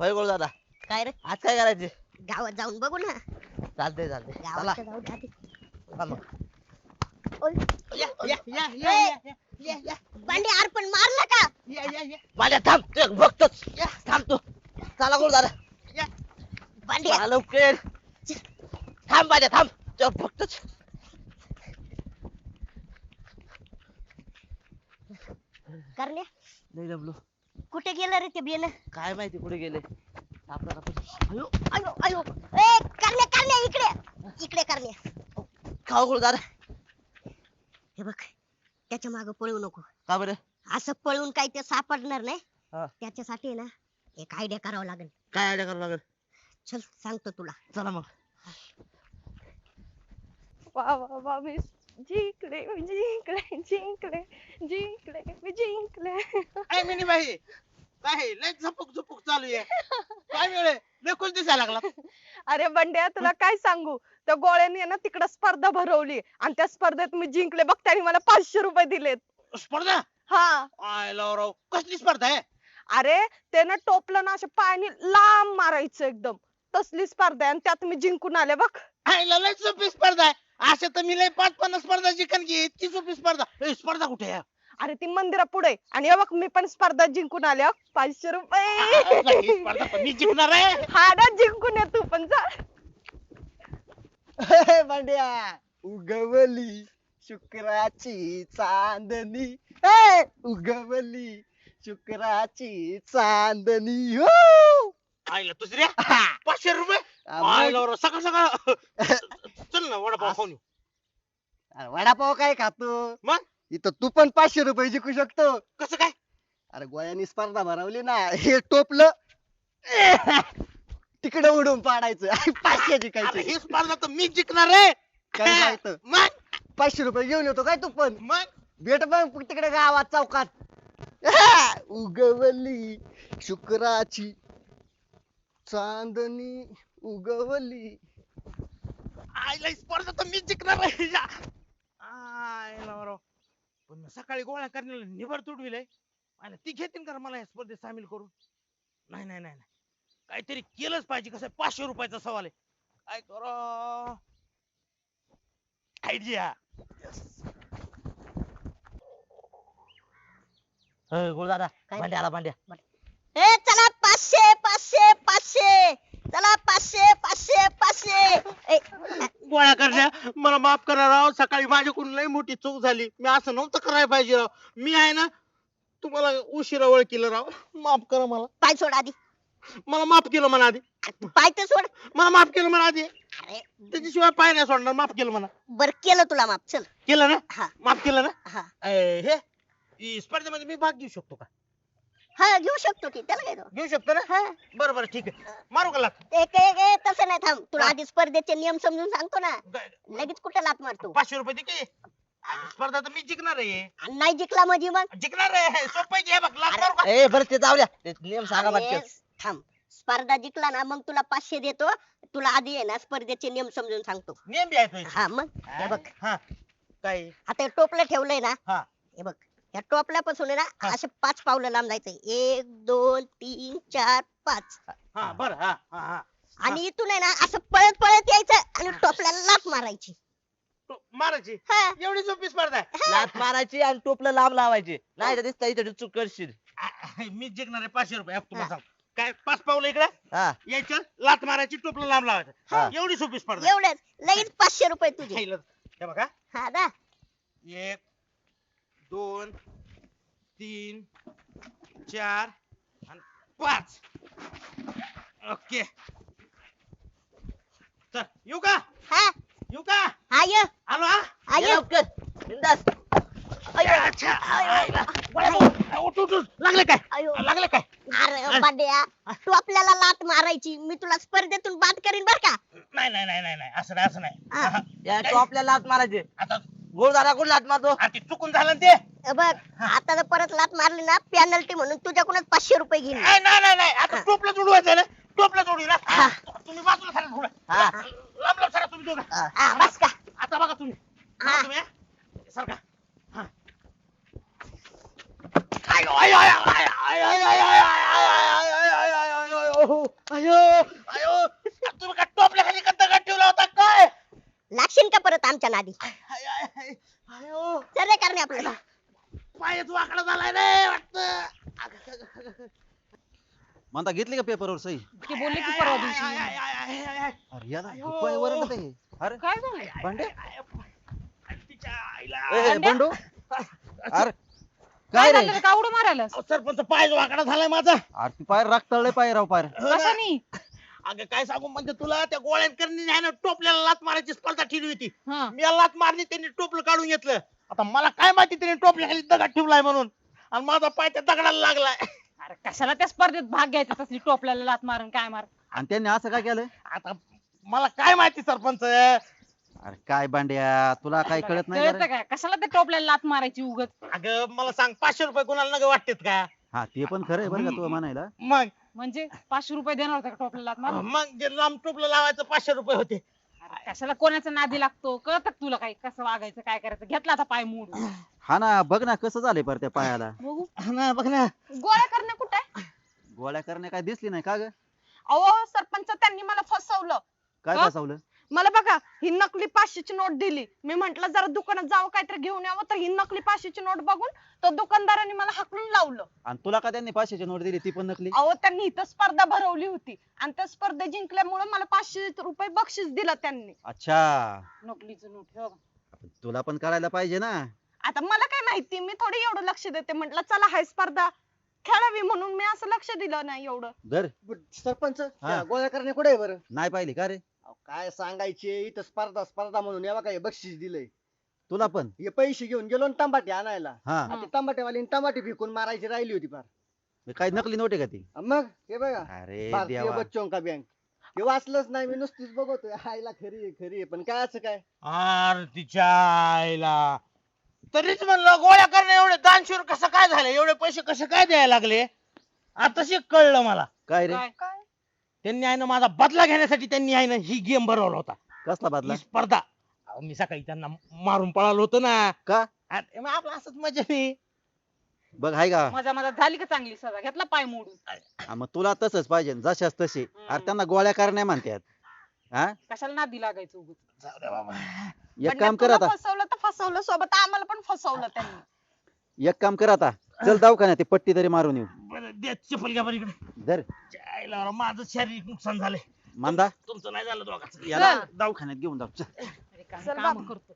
होय गोळ दादा. काय रे? आज काय करायचे? गावात जाऊन बघू ना. चालतंय चालतंय. चला. गावात तर जाऊ दे आधी. चला मग. ओय, या या या या या या. या बांडे अर्पण मारला का? या या या. माझ्या थांब ते बघतोच थांब तू. चला गोळ दादा. या. बांडे चला लवकर. थांब माझ्या थांब. ते बघतोच करण्या. नाही जमलो कुठे गेलं रे ते बियाणं काय माहिती कुठे गेले? आपल्याला अयो अयो अयो. ए करण्या करण्या इकडे. इकडे करण्या. खाऊ गोळ दादा? हे बघ त्याच्यामागे पळू नको. का बरं? असं पळून काही ते सापडणार नाही. हा. त्याच्यासाठी ना एक आयडिया करावं लागेल. काय आयडिया करावं लागेल? चल सांगतो तुला. चला मग. वा वा वा मी जिंकले मी जिंकले जिंकले जिंकले मी जिंकले. काय मिनी बाई काय लय झपक झपक चालू आहे. काय वेळ लय खुश दिसायला लागला. अरे बंड्या तुला काय सांगू? त्या गोळ्याने ना तिकडं स्पर्धा भरवली. आणि त्या स्पर्धेत मी जिंकले. बघ त्याने मला पाचशे रुपये दिलेत. स्पर्धा? हा. आय राव कसली स्पर्धा आहे? अरे ते ना टोपलं ना अशा पायाने लांब मारायचं एकदम. तसली स्पर्धा आहे आणि त्यात मी जिंकून आले बघ. आयला लय सोपी स्पर्धा आहे. अशा तर मी लय पाच पन्नास स्पर्धा जिंकन की इतकी सोपी स्पर्धा. ए, स्पर्धा कुठे आहे? अरे ती मंदिरा पुढे. आणि हे बघ मी पण स्पर्धा जिंकून आले हं. पाचशे रुपये. ही स्पर्धा पण मी जिंकणार आहे. हा ना जिंकून ये तू पण जा. भांड्या उगवली शुक्राची चांदणी. ए, उगवली शुक्राची चांदणी हो. आईला दुसऱ्या? पाचशे रुपये? सकाळ सकाळ. चल ना वडापाव खाऊन येऊ. अरे वडापाव काय खातो? मग? इथं तू पण पाचशे रुपये जिंकू शकतो. कसं काय? अरे गोळ्यांनी स्पर्धा भरवली ना हे टोपलं. तिकडे उडून पाडायचं. पाचशे अरे जिंकायचे ही स्पर्धा तर मी जिंकणार आहे. मग? पाचशे रुपये घेऊन येतो काय तू पण? मग? भेट मग तिकडे गावात चौकात. उगवली शुक्राची चांदणी उगवली. आईला ही स्पर्धा तर मी जिंकणार आहे. या. आईला पण सकाळी गोळ्या करण्याला निभर तुडविलंय आणि ती घेतील का रे मला या स्पर्धेत सामील करून? नाही नाही नाही नाही. काहीतरी केलंच पाहिजे कसं आहे, पाचशे रुपयाचा सवाल आहे. काय कर? आयडिया. गोळ दादा काय? भांड्या आला भांड्या. ए चला पाचशे पाचशे पाचशे. चला पाचशे पाचशे पाचशे. ए, गोळ्या करण्या मला माफ करा राव सकाळी माझ्याकडून लई मोठी चूक झाली. मी असं नव्हतं करायला पाहिजे राव. मी आहे ना तुम्हाला उशिरा ओळखीलं राव. माफ करा मला. पाय सोड आधी. मला माफ केलं म्हणा आधी. पाय तर सोड. मला माफ केलं म्हणा आधी. अरे. त्याच्याशिवाय पाय नाही सोडणार. माफ केलं म्हणा. बर केलं तुला माफ. चल. केलं ना? हा. माफ केलं ना? हा. ए, हे ही स्पर्धेमध्ये मी भाग घेऊ शकतो का? हा घेऊ शकतो की त्याला काय तो? घेऊ शकतो ना? हा. बरं बरं ठीक आहे. मारू का लाथ? एक एक एक तसं नाही थांब. तुला हा. आधी स्पर्धेचे नियम समजून सांगतो ना. ग- लगेच कुठे लात मारतो? पाचशे रुपये दे की. स्पर्धा तर मी जिंकणार आहे. आणि नाही जिंकला म्हणजे मग? जिंकणार आहे. सोपं आहे की हे बघ लाथ मारू का? ए बरं ते जाऊया ते नियम सांगा अरे, थांब. स्पर्धा जिंकला ना मग तुला पाचशे देतो. तुला आधी आहे ना स्पर्धेचे नियम समजून सांगतो. नियम बी आहे तो इथे. हा मग? हे बघ. हा. काय? आता हे टोपलं ठेवलंय ना. हा. हे बघ. या टोपल्यापासून आहे ना हा. असे पाच पावलं लांब जायचंय. एक दोन तीन चार पाच. हा बरं हा हा हा. आणि इथून आहे ना असं पळत पळत यायचं आणि टोपल्याला लात मारायची. तो मारायची? हा. एवढी सोपी स्पर्धा आहे. लात मारायची आणि टोपलं लांब लावायची. नाही तर दिसतं इथे चूक करशील. आ, मी जिंकणार आहे पाचशे रुपये. अब तुम्हाला सांग काय पाच पावलं इकडे? हा. यायचं लात मारायची टोपलं लांब हा. लावायचं एवढी सोपी स्पर्धा आहे. एवढंच. लगेच पाचशे रुपये तुझे. खायला. हे बघा. हा ना. एक दोन तीन चार आणि पाच. ओके. चल येऊ का? हा. येऊ का? हा ये. आलो हा? हा ये. ये लवकर. बिंदास. अच्छा. लागले काय? अयो. लागले काय? अरे बांड्या. तू आपल्याला लात मारायची. मी तुला स्पर्धेतून बाद करीन बर का? नाही नाही नाही नाही नाही. असं नाही असं नाही. हा. या टोपल्या लात मारायची. आता दादा कोण लात मारतो ते चुकून झालं ना ते हे बघ आता जर परत लात मारली ना पेनल्टी म्हणून तुझ्याकडूनच पाचशे रुपये घेईन नाही नाही नाही, नाही आता टोपलं जोडवायचं ना टोपलं जोडू ना हा. तुम्ही बाजूला सरा थोडं हा. लांब लांब सरा तुम्ही दोघं हा बस का आता बघा तुम्ही हा. तुम्ही हा. सारखा हा. आय, आय, आय, आय, आय, आय, आय, आय, आय, आय, आय, आय, आय, आय, आय, आय, आय, अहो, अयो अयो तुम्ही का टोपल्या खाली ठेवला होता काय लागशील का परत आमच्या नादी रे करणे आपल्याला. पायच वाकडा झालाय रे वाटत. म्हणता घेतली का पेपरवर सही? ते बोलले की परवा दिवशी. अरे याला अयो. आहे अरे काय झालं? भांडे? तिच्या आईला. ए, ए, बंडू अरे काय काय रे? झालं? रे? का उडं मारायला अहो, सरपंच पायच वाकडा झालाय माझा. अरे ती पाय राख तळले पाय राव पाय कशानी? अगं काय सांगू म्हणजे तुला? त्या ना टोपल्याला लात मारायची स्पर्धा ठेवली होती. हा. मी याला लात मारली त्यांनी टोपलं काढून घेतलं. आता मला काय माहिती त्यांनी टोपल्या खाली दगड ठेवलाय म्हणून. आणि माझा पाय त्या दगडाला लागलाय. अरे कशाला त्या स्पर्धेत भाग घ्यायचा तसली टोपल्याला लात मारून काय मार? आणि त्यांनी असं काय केलं? आता मला काय माहिती सरपंच? अरे काय बांड्या तुला काय कळत नाही का कळतं रे? काय कशाला त्या टोपल्याला लात मारायची उगत अगं मला सांग पाचशे रुपये कोणाला नग वाटतेत का? हा ते पण खरं आहे बरं का तू म्हणायला. मग? म्हणजे पाचशे रुपये देणार होता का टोपल्याला लात मारून? मग जे लांब टोपलं लावायचं पाचशे रुपये होते. कशाला कोणाचा नादी लागतो? कळत तुला काय कसं वागायचं काय करायचं? घेतला आता पाय मूड हा ना बघ ना कसं झालंय पर त्या पायाला. बघू. हा ना बघ ना. गोळ्या करणे कुठे? गोळ्या करण्या काय दिसली नाही का ग? अहो सरपंच त्यांनी मला फसवलं. काय? फसवलं? मला बघा ही नकली पाचशेची नोट दिली. मी म्हंटल जरा दुकानात जावं काहीतरी घेऊन यावं. तर ही नकली पाचशेची नोट बघून तो दुकानदाराने मला हाकलून लावलं. आणि तुला का त्यांनी पाचशेची नोट दिली? ती पण नकली? अहो त्यांनी इथं स्पर्धा भरवली होती. आणि त्या स्पर्धेत जिंकल्यामुळे मला पाचशे रुपये बक्षीस दिलं त्यांनी. अच्छा. नकलीचं नोट हे. तुला पण कळायला पाहिजे ना. आता मला काय माहिती मी थोडी एवढं लक्ष देते. म्हंटल चला हाय स्पर्धा खेळावी म्हणून मी असं लक्ष दिलं नाही एवढं. सरपंच त्या गोळ्या करणे कुठे आहे बरं? नाही पाहिली का रे? अहो, काय सांगायचे? इथं स्पर्धा स्पर्धा म्हणून यावा काय बक्षीस दिलंय? तुला पण? हे पैसे घेऊन गेलो ना तंबाटे आणायला. हा. आणि तंबाटेवाली तंबाटे फेकून मारायची राहिली होती फार. काय नकली नोट आहे का ती? अन मग? हे बघा. अरे भारतीय देवा. बच्चों का बँक हे वाचलंच नाही मी नुसतीच बघतोय. आईला खरी आहे खरी आहे. पण काय असं काय? अरे तिच्या आईला. तरीच म्हणलं गोळ्या करणं एवढे दानशूर कसं काय झालं? एवढे पैसे कसे काय द्यायला लागले? आता कळलं मला. काय रे? काय? त्यांनी आहे ना माझा बदला घेण्यासाठी त्यांनी आहे ना ही गेम भरवला होता. कसला बदला? ही स्पर्धा. अहो, मी सकाळी त्यांना मारून पळालो होतो ना. का? अरे, मग आपलं असंच मजा नाही बघ हाय का? मजा मजा झाली का चांगली सजा घेतला पाय मोडून. हा, मग तुला तसंच पाहिजे जशाच तसे. अरे त्यांना गोळ्या करण्या म्हणतात. हा? कशाला नादी लागायचं उगत जाऊ दे बाबा. एक काम कर आता. फसवलं तर फसवलं सोबत आम्हाला पण फसवलं त्यांनी. एक काम कर आता. चल दवाखान्यात ते पट्टी तरी मारून येऊ. बरं द्या चप्पल घ्या बरं इकडे. धर. बरं, माझं शारीरिक नुकसान झालंय. मांदा? तुमचं नाही झालं दोघांचं. याला दवाखान्यात घेऊन जाऊ. चल. अरे काय चल काम बाबा. करतो.